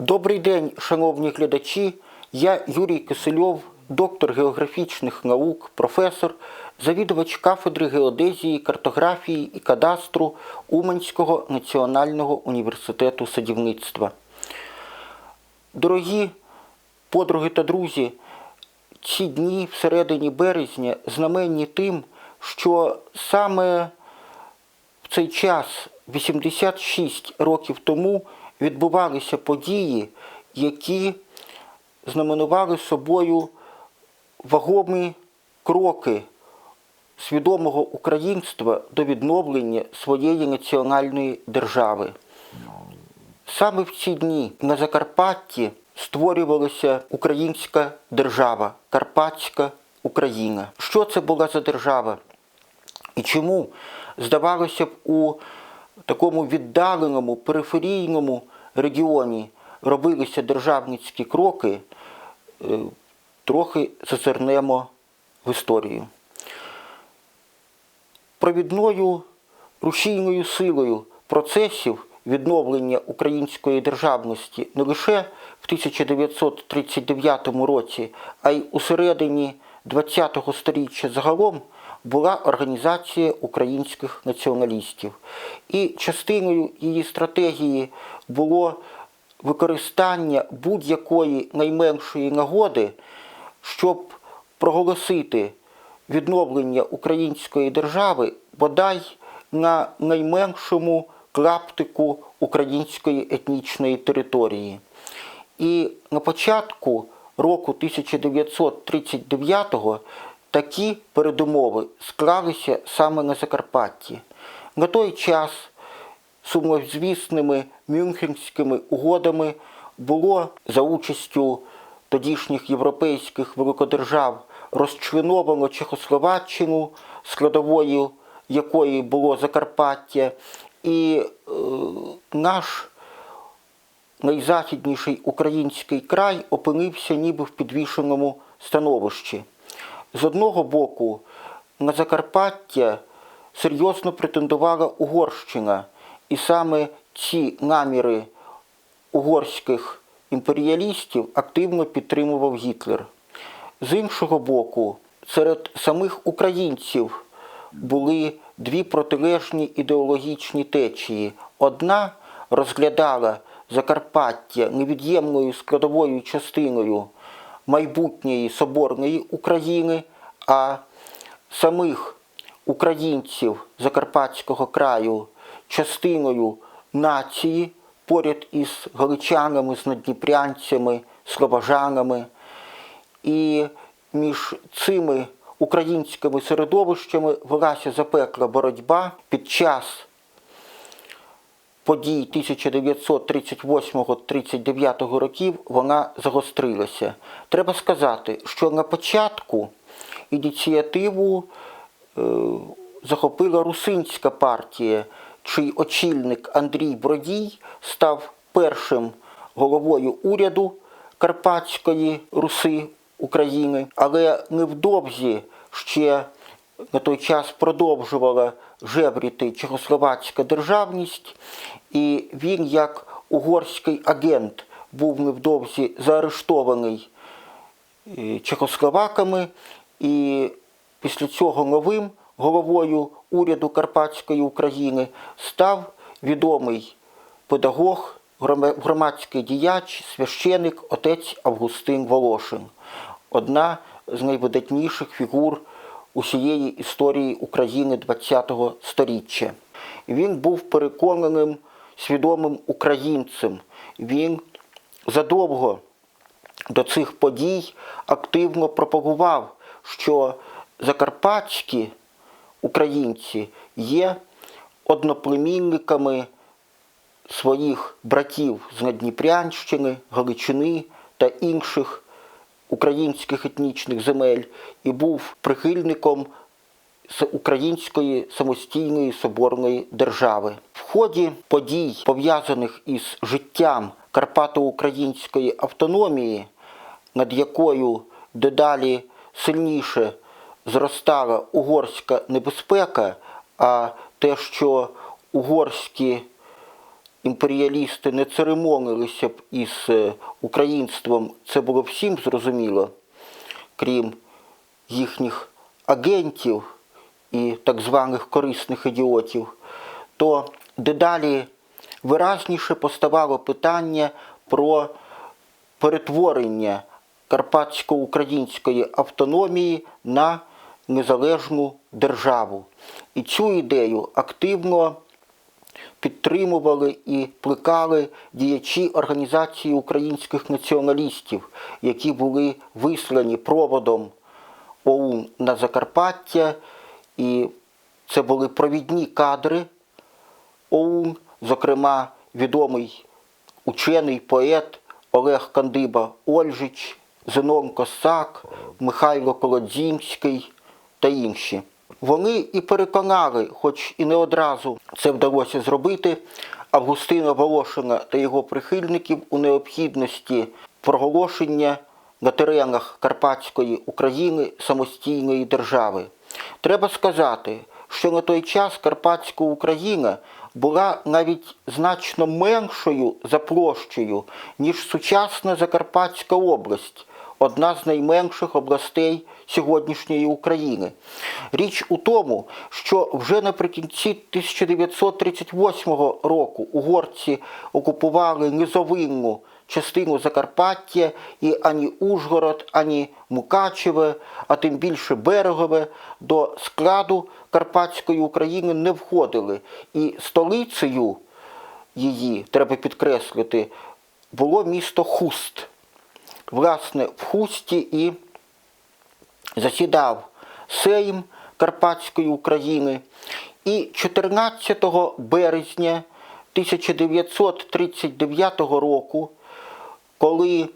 Добрий день, шановні глядачі. Я Юрій Кисельов, доктор географічних наук, професор, завідувач кафедри геодезії, картографії і кадастру Уманського національного університету садівництва. Дорогі подруги та друзі, ці дні всередині березня знаменні тим, що саме в цей час, 86 років тому, відбувалися події, які знаменували собою вагомі кроки свідомого українства до відновлення своєї національної держави. Саме в ці дні на Закарпатті створювалася українська держава, Карпатська Україна. Що це була за держава? І чому, здавалося б, у такому віддаленому периферійному регіоні робилися державницькі кроки, е, трохи зазирнемо в історію. Провідною рушійною силою процесів відновлення української державності не лише в 1939 році, а й у середині ХХ століття загалом була організація українських націоналістів. І частиною її стратегії було використання будь-якої найменшої нагоди, щоб проголосити відновлення української держави бодай на найменшому клаптику української етнічної території. І на початку року 1939-го такі передумови склалися саме на Закарпатті. На той час сумнозвісними мюнхенськими угодами було за участю тодішніх європейських великодержав розчленовано Чехословаччину, складовою якої було Закарпаття, і е, наш найзахідніший український край опинився ніби в підвішеному становищі. З одного боку, на Закарпаття серйозно претендувала Угорщина, і саме ці наміри угорських імперіалістів активно підтримував Гітлер. З іншого боку, серед самих українців були дві протилежні ідеологічні течії. Одна розглядала Закарпаття невід'ємною складовою частиною майбутньої соборної України, а самих українців Закарпатського краю частиною нації поряд із галичанами, з надніпрянцями, слобожанами. І між цими українськими середовищами велася запекла боротьба під час подій 1938-39 років вона загострилася. Треба сказати, що на початку ініціативу е, захопила русинська партія, чий очільник Андрій Бродій став першим головою уряду Карпатської Руси України, але невдовзі ще на той час продовжувала жебріти чехословацька державність, і він, як угорський агент, був невдовзі заарештований е, чехословаками, і після цього новим головою уряду Карпатської України став відомий педагог, громадський діяч, священик отець Августин Волошин, одна з найвидатніших фігур усієї історії України ХХ століття. Він був переконаним свідомим українцем. Він задовго до цих подій активно пропагував, що закарпатські українці є одноплемінниками своїх братів з Надніпрянщини, Галичини та інших українських етнічних земель і був прихильником української самостійної соборної держави. В ході подій, пов'язаних із життям Карпато-Української автономії, над якою дедалі сильніше зростала угорська небезпека, а те, що угорські імперіалісти не церемонилися б із е, українством, це було всім зрозуміло, крім їхніх агентів і так званих корисних ідіотів, то дедалі виразніше поставало питання про перетворення карпатсько-української автономії на незалежну державу. І цю ідею активно підтримували і плекали діячі організації українських націоналістів, які були вислані проводом ОУН на Закарпаття, і це були провідні кадри ОУН, зокрема відомий учений поет Олег Кандиба Ольжич, Зенон Косак, Михайло Колодзімський та інші. Вони і переконали, хоч і не одразу це вдалося зробити, Августина Волошина та його прихильників у необхідності проголошення на теренах Карпатської України самостійної держави. Треба сказати, що на той час Карпатська Україна була навіть значно меншою за площею, ніж сучасна Закарпатська область, одна з найменших областей сьогоднішньої України. Річ у тому, що вже наприкінці 1938 року угорці окупували низовинну частину Закарпаття і ані Ужгород, ані Мукачеве, а тим більше Берегове до складу Карпатської України не входили. І столицею її, треба підкреслити, було місто Хуст. Власне, в Хусті і засідав Сейм Карпатської України. І 14 березня 1939 року, коли е,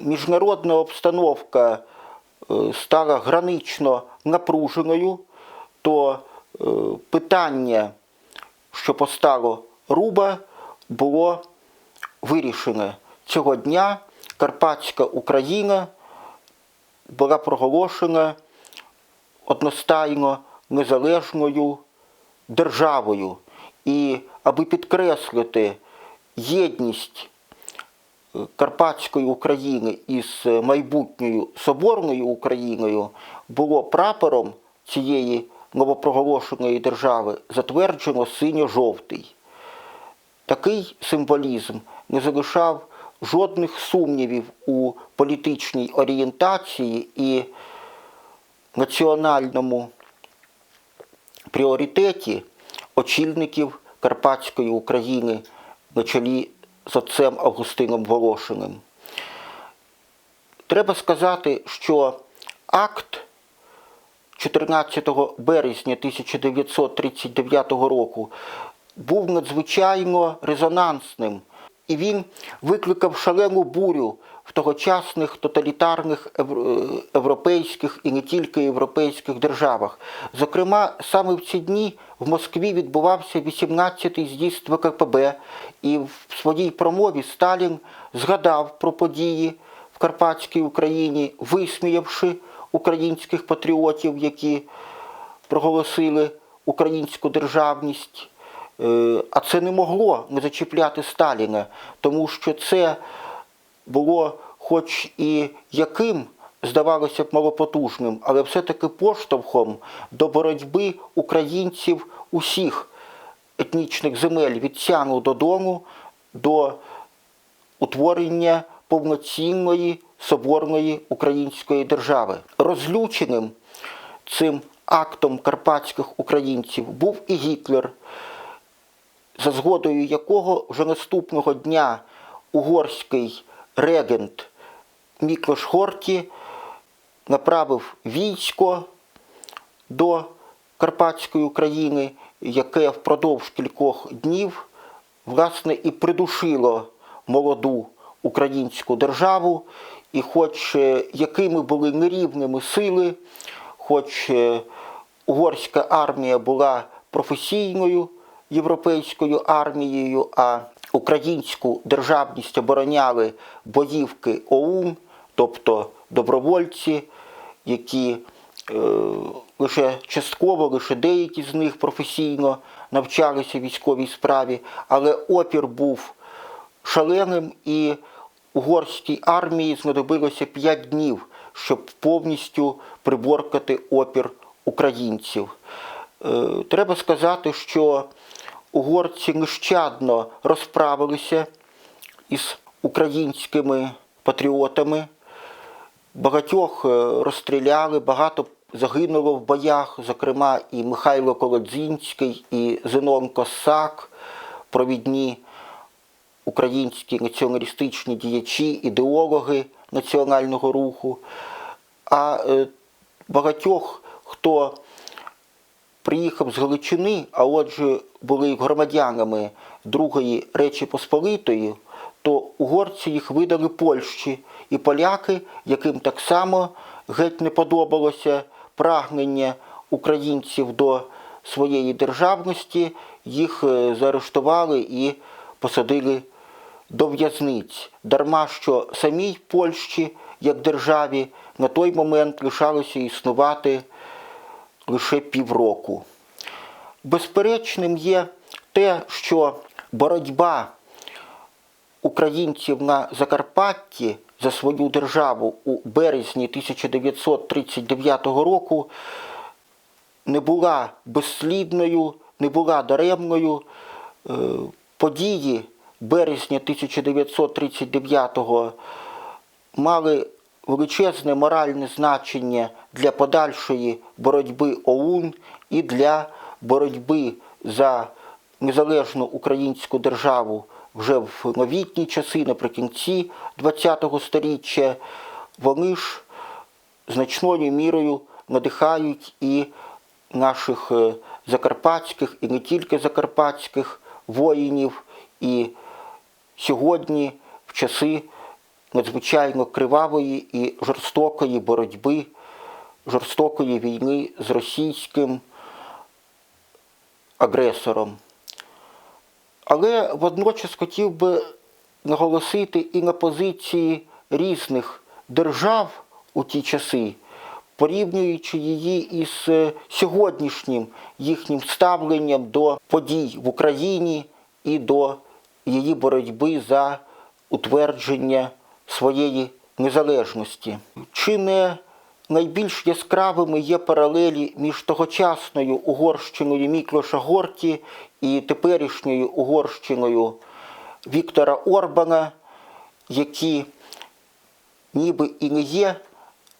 міжнародна обстановка е, стала гранично напруженою, то е, питання, що постало Руба, було вирішене. Цього дня Карпатська Україна була проголошена одностайно незалежною державою. І аби підкреслити єдність е, Карпатської України із майбутньою Соборною Україною, було прапором цієї новопроголошеної держави затверджено синьо-жовтий. Такий символізм не залишав жодних сумнівів у політичній орієнтації і національному пріоритеті очільників Карпатської України на чолі з отцем Августином Волошиним. Треба сказати, що акт 14 березня 1939 року був надзвичайно резонансним, і він викликав шалену бурю в тогочасних тоталітарних європейських і не тільки європейських державах. Зокрема, саме в ці дні в Москві відбувався 18-й з'їзд ВКПБ, і в своїй промові Сталін згадав про події в Карпатській Україні, висміявши українських патріотів, які проголосили українську державність. Е, А це не могло не зачіпляти Сталіна, тому що це було хоч і яким, здавалося б, малопотужним, але все-таки поштовхом до боротьби українців усіх етнічних земель від Сяну до до утворення повноцінної соборної української держави. Розлюченим цим актом карпатських українців був і Гітлер, за згодою якого вже наступного дня угорський регент Міклош Хорті направив військо до Карпатської України, яке впродовж кількох днів власне і придушило молоду українську державу, і хоч е, якими були нерівними сили, хоч е, угорська армія була професійною європейською армією, а українську державність обороняли боївки ОУН, тобто добровольці, які е, лише частково, лише деякі з них професійно навчалися військовій справі, але опір був шаленим і угорській армії знадобилося 5 днів, щоб повністю приборкати опір українців. Е, Треба сказати, що угорці нещадно розправилися із українськими патріотами. Багатьох е, розстріляли, багато загинуло в боях, зокрема і Михайло Колодзінський, і Зенон Косак, провідні українські націоналістичні діячі, ідеологи національного руху. А е, багатьох, хто приїхав з Галичини, а отже були громадянами Другої Речі Посполитої, то угорці їх видали Польщі і поляки, яким так само геть не подобалося прагнення українців до своєї державності, їх е, заарештували і посадили до в'язниць. Дарма що самій Польщі, як державі, на той момент лишалося існувати лише півроку. Безперечним є те, що боротьба українців на Закарпатті за свою державу у березні 1939 року не була безслідною, не була даремною. Е, Події березня 1939 мали величезне моральне значення для подальшої боротьби ОУН і для боротьби за незалежну українську державу вже в новітні часи, наприкінці ХХ століття. Вони ж значною мірою надихають і наших е, закарпатських, і не тільки закарпатських воїнів. І сьогодні, в часи надзвичайно кривавої і жорстокої боротьби, жорстокої війни з російським агресором. Але водночас хотів би наголосити і на позиції різних держав у ті часи, порівнюючи її із сьогоднішнім їхнім ставленням до подій в Україні і до її боротьби за утвердження своєї незалежності. Чи не найбільш яскравими є паралелі між тогочасною Угорщиною Міклоша Горті і теперішньою Угорщиною Віктора Орбана, які ніби і не є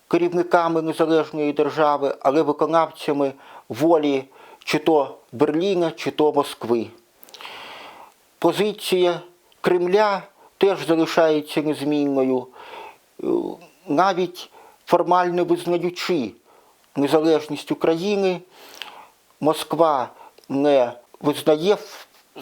керівниками незалежної держави, але виконавцями волі чи то Берліна, чи то Москви. Позиція Кремля теж залишається незмінною, Е, навіть формально визнаючи незалежність України, Москва не визнає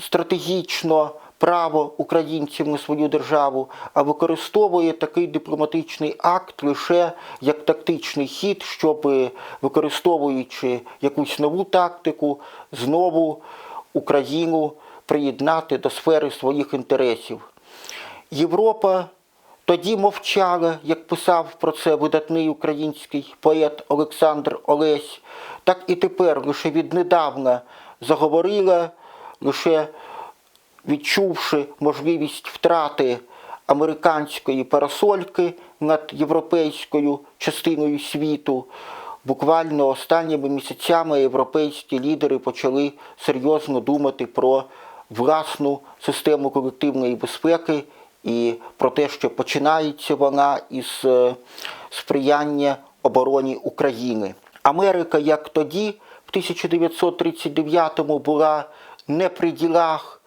стратегічно право українців на свою державу, а використовує такий дипломатичний акт лише як тактичний хід, щоб, використовуючи якусь нову тактику, знову Україну приєднати до сфери своїх інтересів. Європа тоді мовчала, як писав про це видатний український поет Олександр Олесь, так і тепер лише віднедавна заговорила, лише відчувши можливість втрати американської парасольки над європейською частиною світу. Буквально останніми місяцями європейські лідери почали серйозно думати про власну систему колективної безпеки і про те, що починається вона із е, сприяння обороні України. Америка, як тоді, в 1939-му була не при ділах,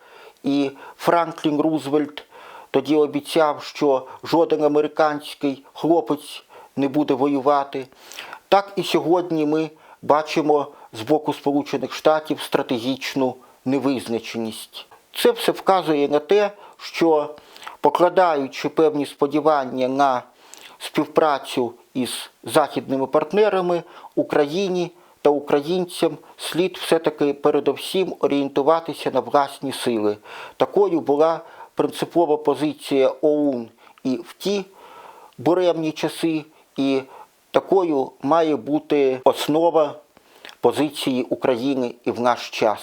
і Франклін Рузвельт тоді обіцяв, що жоден американський хлопець не буде воювати. Так і сьогодні ми бачимо з боку Сполучених Штатів стратегічну невизначеність. Це все вказує на те, що покладаючи певні сподівання на співпрацю із західними партнерами, Україні та українцям слід все-таки передовсім орієнтуватися на власні сили. Такою була принципова позиція ОУН і в ті буремні часи, і такою має бути основа позиції України і в наш час.